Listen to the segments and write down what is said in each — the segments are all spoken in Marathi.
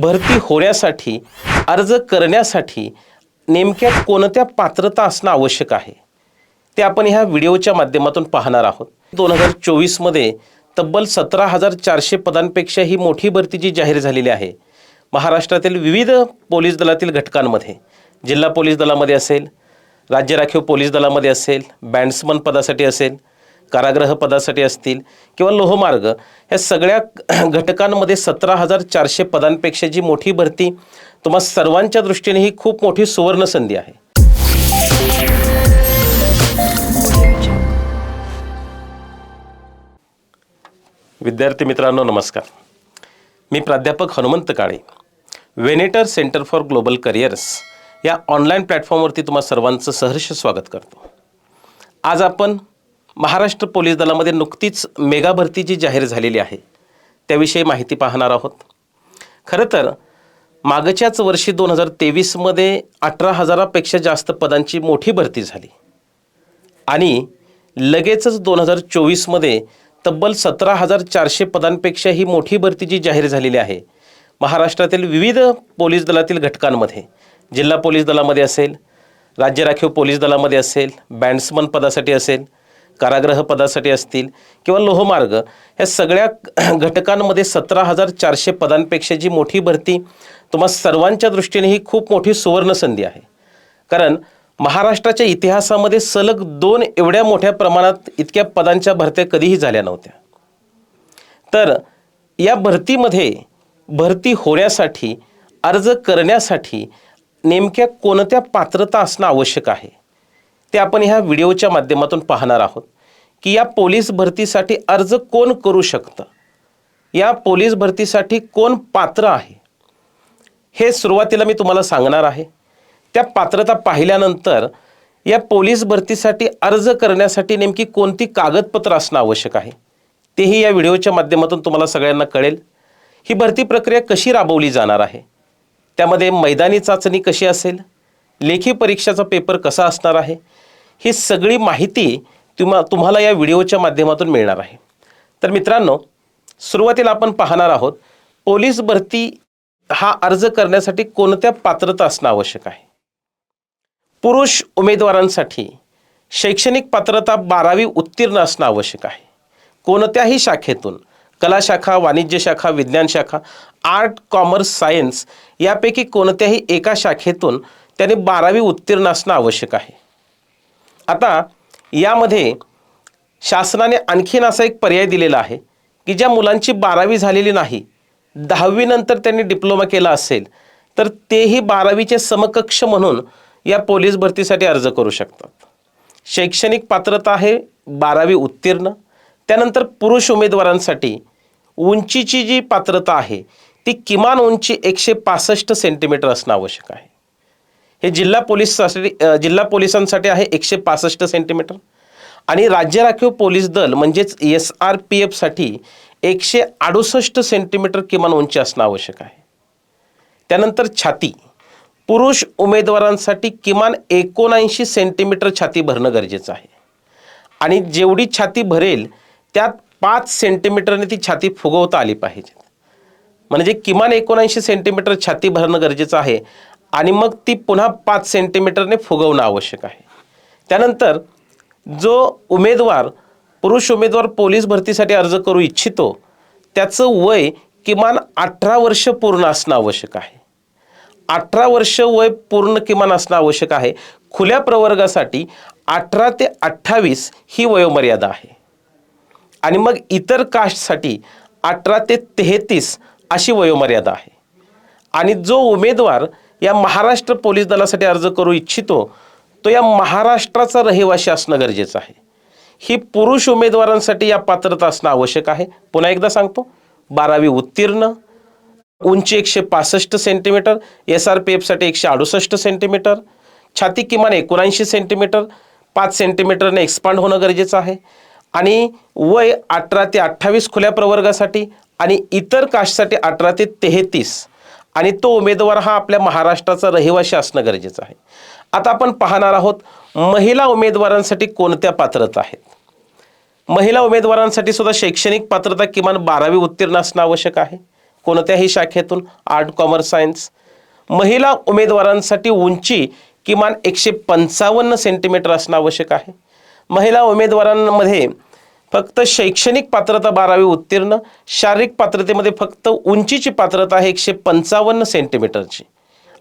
भरती होण्यासाठी अर्ज करण्यासाठी नेमक्या कोणत्या पात्रता असणं आवश्यक आहे? ते आपण ह्या व्हिडिओच्या माध्यमातून पाहणार आहोत. दोन हजार चोवीसमध्ये तब्बल सतरा हजार चारशे पदांपेक्षा ही मोठी भरती जी जाहीर झालेली आहे महाराष्ट्रातील विविध पोलीस दलातील घटकांमध्ये. जिल्हा पोलीस दलामध्ये असेल राज्य राखीव पोलीस दलामध्ये असेल बँड्समन पदासाठी असेल कारागृह पदासाठी असतील किंवा लोहमार्ग या सगळ्या घटकांमध्ये सतरा हजार चारशे पदांपेक्षा जी मोठी भरती तुम्हा सर्वांच्या दृष्टीने ही खूप मोठी सुवर्ण संधी आहे. विद्यार्थी मित्रांनो नमस्कार. मी प्राध्यापक Hanumant Kale. Venator Centre for Global Careers या ऑनलाईन प्लॅटफॉर्मवरती तुम्हा सर्वांचं सहर्ष स्वागत करतो. आज आपण महाराष्ट्र पोलीस दलामध्ये नुकतीच मेगा भरती जी जाहीर झालेली आहे. त्याविषयी माहिती पाहणार आहोत. खरं तर मागच्याच वर्षी दोन हजार तेवीसमध्ये अठरा हजारापेक्षा जास्त पदांची मोठी भरती झाली. आणि लगेचच दोन हजार चोवीसमध्ये तब्बल सतरा हजार चारशे पदांपेक्षा ही मोठी भरती जी जाहीर झालेली आहे. महाराष्ट्रातील विविध पोलीस दलातील घटकांमध्ये जिल्हा पोलीस दलामध्ये असेल राज्य राखीव पोलीस दलामध्ये असेल बँड्समन पदासाठी असेल कारागृह पदासाठी असतील किंवा लोहमार्ग ह्या सगळ्या घटकांमध्ये सतरा हजार चारशे पदांपेक्षा जी मोठी भरती तुम्हा सर्वांच्या दृष्टीने ही खूप मोठी सुवर्णसंधी आहे. कारण महाराष्ट्राच्या इतिहासामध्ये सलग दोन एवढ्या मोठ्या प्रमाणात इतक्या पदांच्या भरत्या कधीही झाल्या नव्हत्या. तर या भरतीमध्ये भरती होण्यासाठी अर्ज करण्यासाठी नेमक्या कोणत्या पात्रता असणं आवश्यक आहे? ते आपण ह्या व्हिडिओच्या माध्यमातून पाहणार आहोत. की या पोलीस भरतीसाठी अर्ज कोण करू शकतं? या पोलीस भरतीसाठी कोण पात्र आहे? हे सुरुवातीला मी तुम्हाला सांगणार आहे. त्या पात्रता पाहिल्यानंतर या पोलीस भरतीसाठी अर्ज करण्यासाठी नेमकी कोणती कागदपत्र असणं आवश्यक आहे? तेही या व्हिडिओच्या माध्यमातून तुम्हाला सगळ्यांना कळेल. ही भरती प्रक्रिया कशी राबवली जाणार आहे? त्यामध्ये मैदानी चाचणी कशी असेल? लेखी परीक्षाचा पेपर कसा असणार आहे? ही सगळी माहिती तुम्हा तुम्हाला या व्हिडिओच्या माध्यमातून मिळणार आहे. तर मित्रांनो सुरुवातीला आपण पाहणार आहोत पोलीस भरती हा अर्ज करण्यासाठी कोणत्या पात्रता असणं आवश्यक आहे? पुरुष उमेदवारांसाठी शैक्षणिक पात्रता बारावी उत्तीर्ण असणं आवश्यक आहे. कोणत्याही शाखेतून कला शाखा वाणिज्य शाखा विज्ञान शाखा आर्ट कॉमर्स सायन्स यापैकी कोणत्याही एका शाखेतून त्याने बारावी उत्तीर्ण असणं आवश्यक आहे. आता यामध्ये शासनाने आणखीन असा एक पर्याय दिलेला आहे की ज्या मुलांची बारावी झालेली नाही दहावीनंतर त्यांनी डिप्लोमा केला असेल तर तेही बारावीचे समकक्ष म्हणून या पोलीस भरतीसाठी अर्ज करू शकतात. शैक्षणिक पात्रता आहे बारावी उत्तीर्ण त्यानंतर पुरुष उमेदवारांसाठी उंचीची जी पात्रता आहे ती किमान उंची एकशे पासष्ट सेंटीमीटर असणं आवश्यक आहे. हे जिल्हा पोलीससाठी जिल्हा पोलिसांसाठी आहे एकशे पासष्ट सेंटीमीटर आणि राज्य राखीव पोलीस दल म्हणजेच एस आर पी एफसाठी एकशे अडुसष्ट सेंटीमीटर किमान उंची असणं आवश्यक आहे. त्यानंतर छाती. पुरुष उमेदवारांसाठी किमान एकोणऐंशी सेंटीमीटर छाती भरणं गरजेचं आहे. आणि जेवढी छाती भरेल त्यात पाच सेंटीमीटरने ती छाती फुगवता आली पाहिजे. म्हणजे किमान एकोणऐंशी सेंटीमीटर छाती भरणं गरजेचं आहे. आणि मग ती पुन्हा पाच सेंटीमीटरने फुगवणं आवश्यक आहे. त्यानंतर जो उमेदवार पुरुष उमेदवार पोलीस भरतीसाठी अर्ज करू इच्छितो त्याचं वय किमान अठरा वर्ष पूर्ण असणं आवश्यक आहे. अठरा वर्ष वय पूर्ण किमान असणं आवश्यक आहे. खुल्या प्रवर्गासाठी अठरा ते अठ्ठावीस ही वयोमर्यादा आहे. आणि मग इतर कास्टसाठी अठरा ते तेहतीस अशी वयोमर्यादा आहे. आणि जो उमेदवार या महाराष्ट्र पोलीस दलासाठी अर्ज करू इच्छितो तो या महाराष्ट्राचा रहिवाशी असणं गरजेचं आहे. ही पुरुष उमेदवारांसाठी या पात्रता असणं आवश्यक आहे. पुन्हा एकदा सांगतो बारावी उत्तीर्ण उंची एकशे पासष्ट सेंटीमीटर एस आर पी एफसाठी एकशे अडुसष्ट सेंटीमीटर छाती किमान एकोणऐंशी सेंटीमीटर पाच सेंटीमीटरने एक्सपांड होणं गरजेचं आहे. आणि वय अठरा ते अठ्ठावीस खुल्या प्रवर्गासाठी आणि इतर कास्टसाठी अठरा ते तेहतीस आणि तो उमेदवार हा आपल्या महाराष्ट्राचा रहिवासी असणं गरजेचं आहे. आता आपण पाहणार आहोत महिला उमेदवारांसाठी कोणत्या पात्रता आहेत? महिला उमेदवारांसाठी सुद्धा शैक्षणिक पात्रता किमान बारावी उत्तीर्ण असणं आवश्यक आहे. कोणत्याही शाखेतून आर्ट कॉमर्स सायन्स. महिला उमेदवारांसाठी उंची किमान एकशे पंचावन्न सेंटीमीटर असणं आवश्यक आहे. महिला उमेदवारांमध्ये फक्त शैक्षणिक पात्रता बारावी उत्तीर्ण शारीरिक पात्रतेमध्ये फक्त उंचीची पात्रता आहे एकशे पंचावन्न सेंटीमीटरची.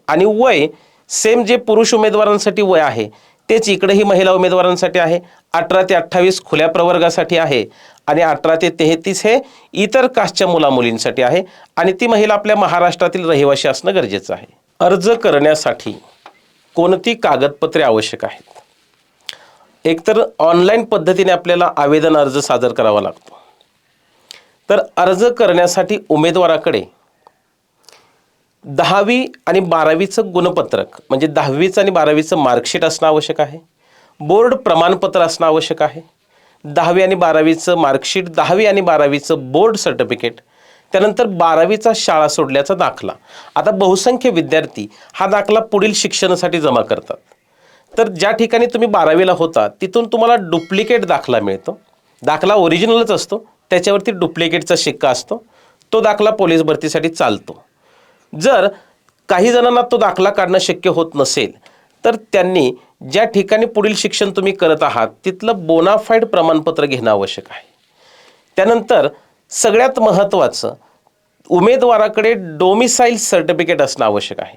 आणि वय सेम जे पुरुष उमेदवारांसाठी वय आहे तेच इकडेही महिला उमेदवारांसाठी आहे. अठरा ते अठ्ठावीस खुल्या प्रवर्गासाठी आहे आणि अठरा ते तेहतीस हे इतर कास्टच्या मुलामुलींसाठी आहे आणि ती महिला आपल्या महाराष्ट्रातील रहिवाशी असणं गरजेचं आहे. अर्ज करण्यासाठी कोणती कागदपत्रे आवश्यक आहेत? एकतर ऑनलाईन पद्धतीने आपल्याला आवेदन अर्ज सादर करावा लागतो. तर अर्ज करण्यासाठी उमेदवाराकडे दहावी आणि बारावीचं गुणपत्रक म्हणजे दहावीचं आणि बारावीचं मार्कशीट असणं आवश्यक आहे. बोर्ड प्रमाणपत्र असणं आवश्यक आहे. दहावी आणि बारावीचं मार्कशीट दहावी आणि बारावीचं बोर्ड सर्टिफिकेट त्यानंतर बारावीचा शाळा सोडल्याचा दाखला. आता बहुसंख्य विद्यार्थी हा दाखला पुढील शिक्षणासाठी जमा करतात. तर ज्या ठिकाणी तुम्ही बारावीला होता तिथून तुम्हाला डुप्लिकेट दाखला मिळतो. दाखला ओरिजिनलच असतो त्याच्यावरती डुप्लिकेटचा शिक्का असतो तो दाखला पोलीस भरतीसाठी चालतो. जर काही जणांना तो दाखला काढणं शक्य होत नसेल तर त्यांनी ज्या ठिकाणी पुढील शिक्षण तुम्ही करत आहात तिथलं बोनाफाईड प्रमाणपत्र घेणं आवश्यक आहे. त्यानंतर सगळ्यात महत्त्वाचं उमेदवाराकडे डोमिसाईल सर्टिफिकेट असणं आवश्यक आहे.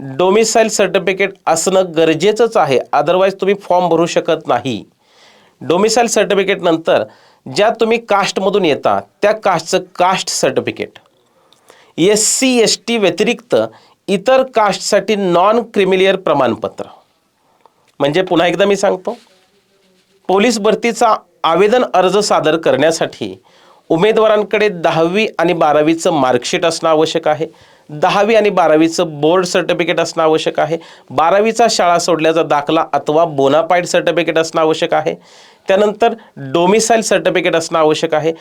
डोमिसाईल सर्टिफिकेट असणं गरजेचंच आहे. अदरवाईज तुम्ही फॉर्म भरू शकत नाही. डोमिसाईल सर्टिफिकेट नंतर ज्या तुम्ही कास्टमधून येता त्या कास्टचं caste certificate S C S T व्यतिरिक्त इतर कास्टसाठी नॉन क्रिमिलियर प्रमाणपत्र. म्हणजे पुन्हा एकदा मी सांगतो पोलीस भरतीचा आवेदन अर्ज सादर करण्यासाठी उमेदवारांकडे दहावी आणि बारावीचं मार्कशीट असणं आवश्यक आहे. दहावी आणि बारावीचं बोर्ड सर्टिफिकेट असणं आवश्यक आहे. बारावीचा शाळा सोडल्याचा दाखला अथवा बोनापाईड सर्टिफिकेट असणं आवश्यक आहे. त्यानंतर डोमिसाईल सर्टिफिकेट असणं आवश्यक आहे.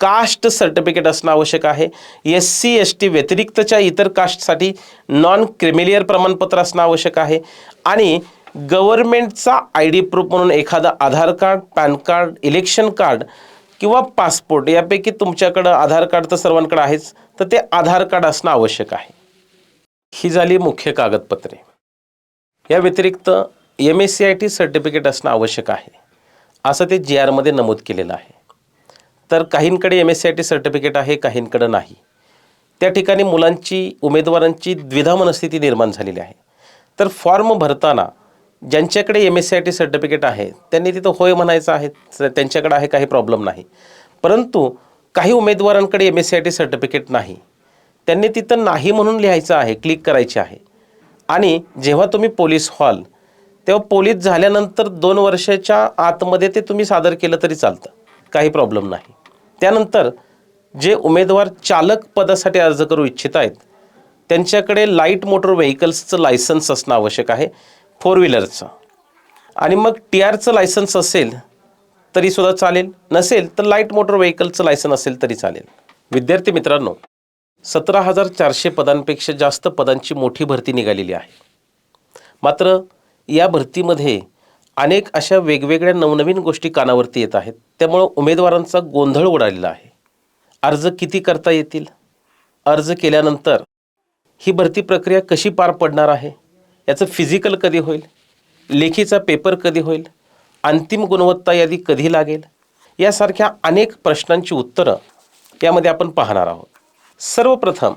कास्ट सर्टिफिकेट असणं आवश्यक आहे. एस सी एस टी व्यतिरिक्तच्या इतर कास्टसाठी नॉन क्रिमिलियर प्रमाणपत्र असणं आवश्यक आहे. आणि गव्हर्मेंटचा आय डी प्रूफ म्हणून एखादं Aadhaar card PAN card election card किंवा पासपोर्ट यापैकी तुमच्याकडं आधार कार्ड तर सर्वांकडे आहेच तर ते आधार कार्ड असणं आवश्यक आहे. ही झाली मुख्य कागदपत्रे. या व्यतिरिक्त M S C I T certificate असणं आवश्यक आहे. असं ते जी आरमध्ये नमूद केलेलं आहे. तर काहींकडे M S C I T certificate आहे काहींकडं नाही. त्या ठिकाणी मुलांची उमेदवारांची द्विधा मनस्थिती निर्माण झालेली आहे. तर फॉर्म भरताना ज्यांच्याकडे M S C I T certificate आहे त्यांनी तिथं होय म्हणायचं आहे त्यांच्याकडे आहे काही प्रॉब्लेम नाही. परंतु काही उमेदवारांकडे M S C I T certificate नाही. त्यांनी तिथं नाही म्हणून लिहायचं आहे क्लिक करायचे आहे. आणि जेव्हा तुम्ही पोलीस हॉल तेव्हा पोलीस झाल्यानंतर दोन वर्षाच्या आतमध्ये ते तुम्ही सादर केलं तरी चालतं. काही प्रॉब्लेम नाही. त्यानंतर जे उमेदवार चालक पदासाठी अर्ज करू इच्छित आहेत त्यांच्याकडे लाइट मोटर व्हेकल्सचं लायसन्स असणं आवश्यक आहे. फोर व्हीलरचं. आणि मग टी आरचं लायसन्स असेल तरीसुद्धा चालेल. नसेल तर लाइट मोटर व्हेकलचं लायसन असेल तरी चालेल. विद्यार्थी मित्रांनो सतरा हजार चारशे पदांपेक्षा जास्त पदांची मोठी भरती निघालेली आहे. मात्र या भरतीमध्ये अनेक अशा वेगवेगळ्या नवनवीन गोष्टी कानावरती येत आहेत. त्यामुळं उमेदवारांचा गोंधळ उडालेला आहे. अर्ज किती करता येतील? अर्ज केल्यानंतर ही भरती प्रक्रिया कशी पार पडणार आहे? याचं फिजिकल कधी होईल? लेखीचा पेपर कधी होईल? अंतिम गुणवत्ता यादी कधी लागेल? यासारख्या अनेक प्रश्नांची उत्तरं यामध्ये आपण पाहणार आहोत. सर्वप्रथम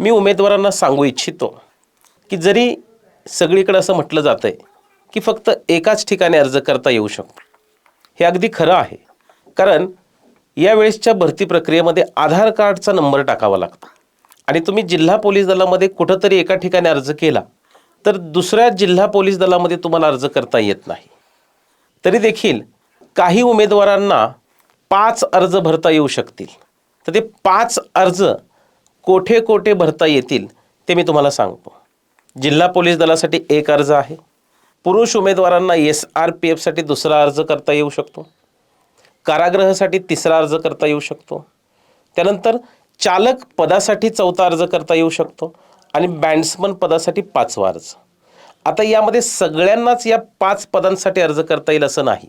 मी उमेदवारांना सांगू इच्छितो की जरी सगळीकडे असं म्हटलं जातं आहे की फक्त एकाच ठिकाणी अर्ज करता येऊ शकतो. हे अगदी खरं आहे. कारण यावेळेसच्या भरती प्रक्रियेमध्ये आधार कार्डचा नंबर टाकावा लागतो. आणि तुम्ही जिल्हा पोलीस दलामध्ये कुठंतरी एका ठिकाणी अर्ज केला तर दुसऱ्या जिल्हा पोलीस दलामध्ये तुम्हाला अर्ज करता येत नाही. तरी देखील काही उमेदवारांना पाच अर्ज भरता येऊ शकतील. तर ते पाच अर्ज कोठे कोठे भरता येतील ते मी तुम्हाला सांगतो. जिल्हा पोलीस दलासाठी एक अर्ज आहे. पुरुष उमेदवारांना एस आर पी एफसाठी दुसरा अर्ज करता येऊ शकतो. कारागृहासाठी तिसरा अर्ज करता येऊ शकतो. त्यानंतर चालक पदासाठी चौथा अर्ज करता येऊ शकतो. आणि बँड्समन पदासाठी पाचवा अर्ज आता यामध्ये सगळ्यांनाच या पाच पदांसाठी अर्ज करता येईल असं नाही.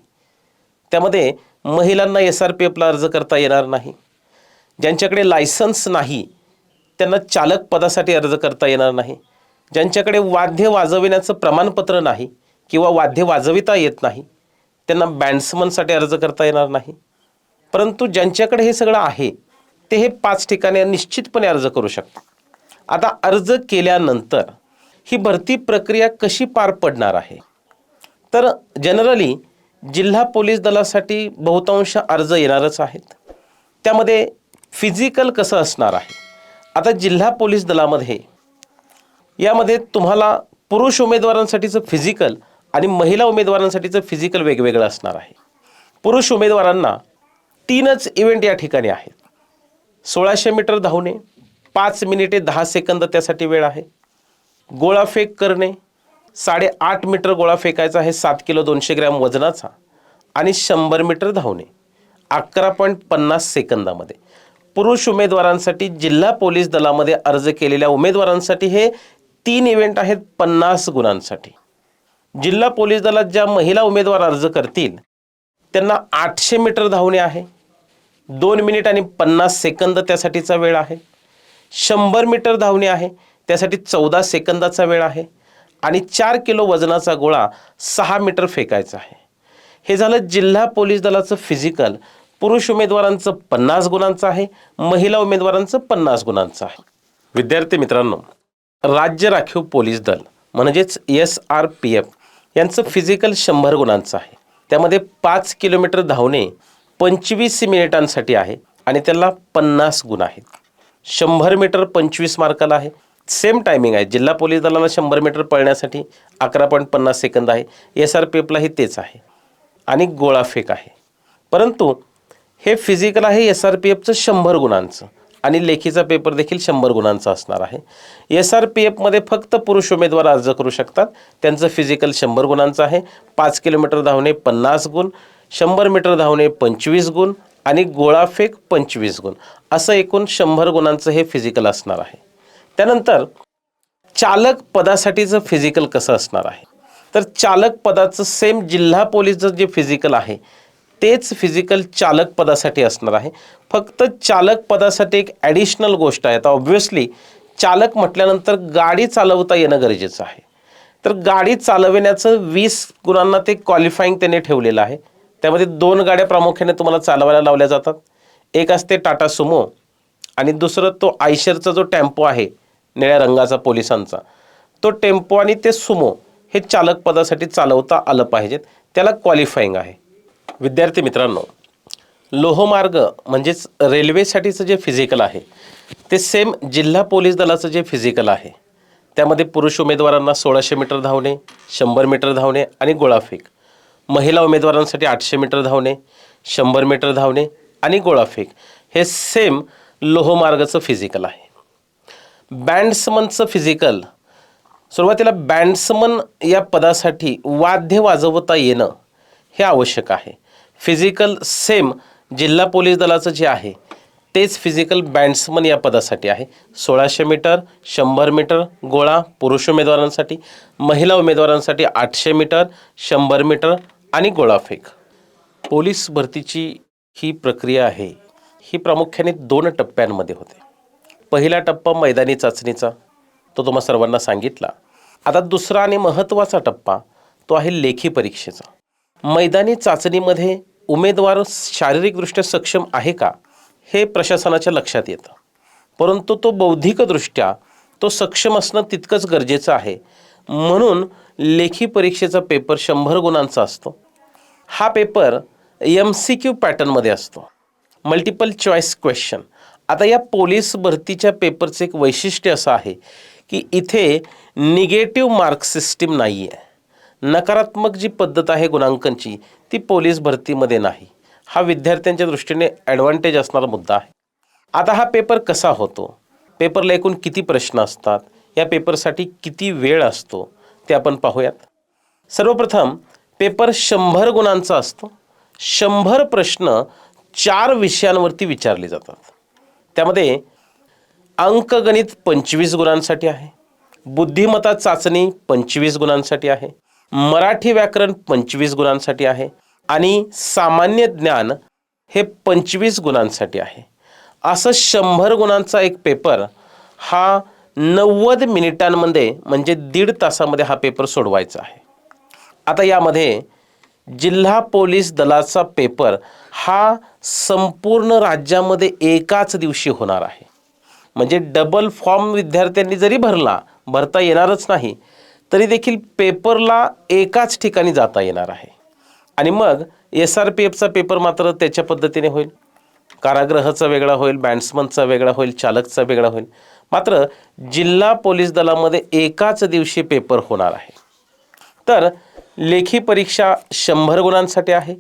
त्यामध्ये महिलांना एस आर पी एफला अर्ज करता येणार नाही. ज्यांच्याकडे लायसन्स नाही त्यांना चालक पदासाठी अर्ज करता येणार नाही. ज्यांच्याकडे वाद्य वाजविण्याचं प्रमाणपत्र नाही किंवा वाद्य वाजविता येत नाही त्यांना बँड्समनसाठी अर्ज करता येणार नाही. परंतु ज्यांच्याकडे हे सगळं आहे ते हे पाच ठिकाणी निश्चितपणे अर्ज करू शकतात. आता अर्ज केल्यानंतर ही भरती प्रक्रिया कशी पार पडणार आहे? तर जनरली जिल्हा पोलीस दलासाठी बहुतांश अर्ज येणारच आहेत. त्यामध्ये फिजिकल कसं असणार आहे? आता जिल्हा पोलीस दलामध्ये यामध्ये तुम्हाला पुरुष उमेदवारांसाठीचं फिजिकल आणि महिला उमेदवारांसाठीचं फिजिकल वेगवेगळं असणार आहे. पुरुष उमेदवारांना तीनच इव्हेंट या ठिकाणी आहेत. सोळाशे मीटर धावणे पाच मिनिटे दहा सेकंद त्यासाठी वेळ आहे. गोळाफेक करणे साडेआठ मीटर गोळा फेकायचा आहे सात किलो दोनशे ग्रॅम वजनाचा आणि शंभर मीटर धावणे. अकरा पॉईंट पन्नास सेकंदामध्ये. पुरुष उमेदवारांसाठी जिल्हा पोलीस दलामध्ये अर्ज केलेल्या उमेदवारांसाठी हे तीन इव्हेंट आहेत पन्नास गुणांसाठी. जिल्हा पोलीस दलात ज्या महिला उमेदवार अर्ज करतील त्यांना आठशे मीटर धावणे आहे. दोन मिनिट आणि पन्नास सेकंद त्यासाठीचा वेळ आहे. शंभर मीटर धावणे आहे. त्यासाठी चौदा सेकंदाचा वेळ आहे. आणि चार किलो वजनाचा गोळा सहा मीटर फेकायचा आहे. हे झालं जिल्हा पोलीस दलाचं फिजिकल पुरुष उमेदवारांचं पन्नास गुणांचं आहे. महिला उमेदवारांचं पन्नास गुणांचं आहे. विद्यार्थी मित्रांनो राज्य राखीव पोलीस दल म्हणजेच एस आर पी एफ यांचं फिजिकल शंभर गुणांचं आहे. त्यामध्ये पाच किलोमीटर धावणे पंचवीस मिनिटांसाठी आहे. आणि त्याला पन्नास गुण आहेत. शंभर मीटर पंचवीस मार्काला आहे. सेम टायमिंग आहे. जिल्हा पोलीस दलाला शंभर मीटर पळण्यासाठी अकरा पॉईंट पन्नास सेकंद आहे. एस आर पी एफलाही तेच आहे. आणि गोळाफेक आहे. परंतु हे फिजिकल आहे एस आर पी एफचं शंभर गुणांचं. आणि लेखीचा पेपर देखील शंभर गुणांचा असणार आहे. एस आर पी एफमध्ये फक्त पुरुष उमेदवार अर्ज करू शकतात. त्यांचं फिजिकल शंभर गुणांचं आहे. पाच किलोमीटर धावणे पन्नास गुण. शंभर मीटर धावणे पंचवीस गुण. आणि गोळाफेक पंचवीस गुण. असं एकूण शंभर गुणांचं हे फिजिकल असणार आहे. त्यानंतर चालक पदासाठीचं फिजिकल कसं असणार आहे? तर चालक पदाचं सेम जिल्हा पोलीसचं जे फिजिकल आहे तेच फिजिकल चालक पदासाठी असणार आहे. फक्त चालक पदासाठी एक ॲडिशनल गोष्ट आहे. आता ऑब्व्हियसली चालक म्हटल्यानंतर गाडी चालवता येणं गरजेचं आहे. तर गाडी चालविण्याचं वीस गुणांना ते क्वालिफाईंग त्याने ठेवलेलं आहे. त्यामध्ये दोन गाड्या प्रामुख्याने तुम्हाला चालवायला लावल्या जातात. एक असते टाटा सुमो आणि दुसरं तो आयशरचा जो टेम्पो आहे निळ्या रंगाचा पोलिसांचा. तो टेम्पो आणि ते सुमो हे चालक पदासाठी चालवता आलं पाहिजेत. त्याला क्वालिफाईंग आहे. विद्यार्थी मित्रांनो लोहमार्ग म्हणजेच रेल्वेसाठीचं जे फिजिकल आहे ते सेम जिल्हा पोलीस दलाचं जे फिजिकल आहे. त्यामध्ये पुरुष उमेदवारांना सोळाशे मीटर धावणे शंभर मीटर धावणे आणि गोळाफेक महिला उमेदवारांसाठी आठशे मीटर धावणे शंभर मीटर धावणे आणि गोळाफेक हे सेम लोहमार्गाचं फिजिकल आहे. बँड्समनचं फिजिकल सुरुवातीला बँड्समन या पदासाठी वाद्य वाजवता येणं हे आवश्यक आहे. फिजिकल सेम जिल्हा पोलीस दलाचं जे आहे तेच फिजिकल बँड्समन या पदासाठी आहे. सोळाशे मीटर शंभर मीटर गोळा पुरुष उमेदवारांसाठी महिला उमेदवारांसाठी आठशे मीटर शंभर मीटर आणि गोळाफेक. पोलीस भरतीची ही प्रक्रिया आहे ही प्रामुख्याने दोन टप्प्यांमध्ये होते. पहिला टप्पा मैदानी चाचणीचा तो तुम्हा सर्वांना सांगितला. आता दुसरा आणि महत्त्वाचा टप्पा तो आहे लेखी परीक्षेचा. मैदानी चाचणीमध्ये उमेदवार शारीरिकदृष्ट्या सक्षम आहे का हे प्रशासनाच्या लक्षात येतं. परंतु तो बौद्धिकदृष्ट्या तो सक्षम असणं तितकंच गरजेचं आहे. म्हणून लेखी परीक्षेचा पेपर शंभर गुणांचा असतो. हा पेपर एम सी क्यू पॅटर्नमध्ये असतो. मल्टिपल चॉईस क्वेश्चन आता या पोलीस भरतीच्या पेपरचं एक वैशिष्ट्य असं आहे की इथे निगेटिव्ह मार्क सिस्टीम नाही आहे नकारात्मक जी पद्धत आहे गुणांकनची ती पोलीस भरतीमध्ये नाही. हा विद्यार्थ्यांच्या दृष्टीने ॲडव्हान्टेज असणारा मुद्दा आहे. आता हा पेपर कसा होतो? पेपरला एकूण किती प्रश्न असतात? या पेपरसाठी किती वेळ असतो? ते आपण पाहूयात. सर्वप्रथम पेपर शंभर गुणांचा असतो. शंभर प्रश्न चार विषयांवरती विचारले जातात. त्यामध्ये अंकगणित पंचवीस गुणांसाठी आहे. बुद्धिमत्ता चाचणी पंचवीस गुणांसाठी आहे. मराठी व्याकरण पंचवीस गुणांसाठी आहे. आणि सामान्य ज्ञान हे पंचवीस गुणांसाठी आहे. असं शंभर गुणांचा एक पेपर हा नव्वद मिनिटांमध्ये म्हणजे दीड तासामध्ये हा पेपर सोडवायचा आहे. आता यामध्ये जिल्हा पोलीस दलाचा पेपर हा संपूर्ण राज्यामध्ये एकाच दिवशी होणार आहे. म्हणजे डबल फॉर्म विद्यार्थ्यांनी जरी भरला भरता येणारच नाही तरी देखील पेपरला एकाच ठिकाणी जाता येणार आहे. आणि मग एस आर पी एफचा पेपर मात्र त्याच्या पद्धतीने होईल. कारागृहाचा वेगळा होईल बँड्समनचा वेगळा होईल चालकचा वेगळा होईल. मात्र जिल्हा पोलीस दलामध्ये एकाच दिवशी पेपर होणार आहे. तर लेखी परीक्षा शंभर गुणांसाठी आहे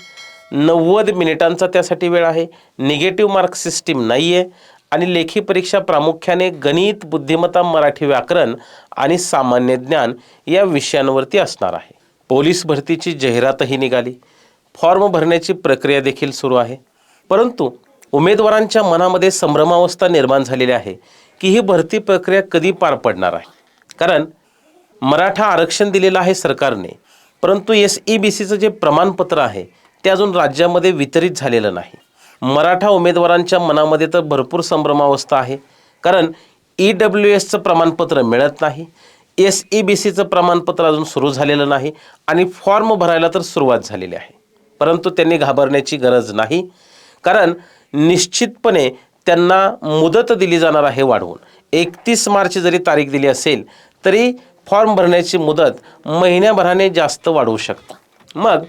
नव्वद मिनिटांचा त्यासाठी वेळ आहे निगेटिव्ह मार्क सिस्टीम नाही आहे आणि लेखी परीक्षा प्रामुख्याने गणित बुद्धिमत्ता मराठी व्याकरण आणि सामान्य ज्ञान या विषयांवरती असणार आहे. पोलीस भरतीची जाहिरातही निघाली. फॉर्म भरण्याची प्रक्रिया देखील सुरू आहे. परंतु उमेदवारांच्या मनामध्ये संभ्रमावस्था निर्माण झालेली आहे की ही भरती प्रक्रिया कधी पार पडणार आहे? कारण मराठा आरक्षण दिलेलं आहे सरकारने. परंतु एस ई बी सीचं जे प्रमाणपत्र आहे ते अजून राज्यामध्ये वितरित झालेलं नाही. मराठा उमेदवारांच्या मनामध्ये तर भरपूर संभ्रमावस्था आहे. कारण ई डब्ल्यू एसचं प्रमाणपत्र मिळत नाही एस ई बी सीचं प्रमाणपत्र अजून सुरू झालेलं नाही आणि फॉर्म भरायला तर सुरुवात झालेली आहे. परंतु त्यांनी घाबरण्याची गरज नाही. कारण निश्चितपणे त्यांना मुदत दिली जाणार आहे वाढवून. एकतीस मार्च जरी तारीख दिली असेल तरी फॉर्म भरण्याची मुदत महिन्याभराने जास्त वाढवू शकतं. मग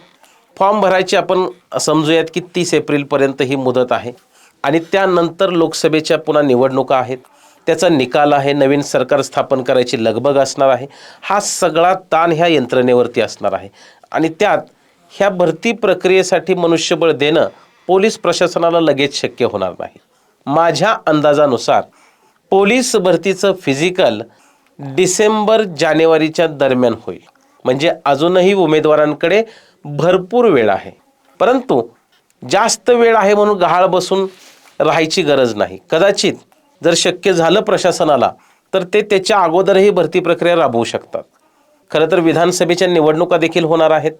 फॉर्म भरायची आपण समजूयात की तीस एप्रिलपर्यंत ही मुदत आहे आणि त्यानंतर लोकसभेच्या पुन्हा निवडणुका आहेत. त्याचा निकाल आहे नवीन सरकार स्थापन करायची लगबग असणार आहे. हा सगळा ताण ह्या यंत्रणेवरती असणार आहे. आणि त्यात ह्या भरती प्रक्रियेसाठी मनुष्यबळ देणं पोलीस प्रशासनाला लगेच शक्य होणार नाही. माझ्या अंदाजानुसार पोलीस भरतीचं फिजिकल डिसेंबर जानेवारीच्या दरम्यान होईल. म्हणजे अजूनही उमेदवारांकडे भरपूर वेळ आहे. परंतु जास्त वेळ आहे म्हणून गहाळ बसून राहायची गरज नाही. कदाचित जर शक्य झालं प्रशासनाला तर ते त्याच्या अगोदरही भरती प्रक्रिया राबवू शकतात. खरं तर विधानसभेच्या निवडणुका देखील होणार आहेत.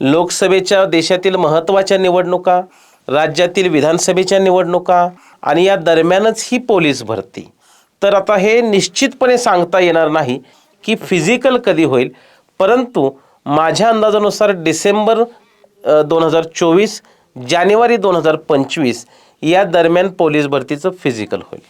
लोकसभेच्या देशातील महत्त्वाच्या निवडणुका राज्यातील विधानसभेच्या निवडणुका आणि या दरम्यानच ही पोलीस भरती. तर आता हे निश्चितपणे सांगता येणार नाही की फिजिकल कधी होईल परंतु माझ्या अंदाजानुसार डिसेंबर दोन हजार चोवीस जानेवारी दोन हजार पंचवीस या दरम्यान पोलीस भरतीचं फिजिकल होईल.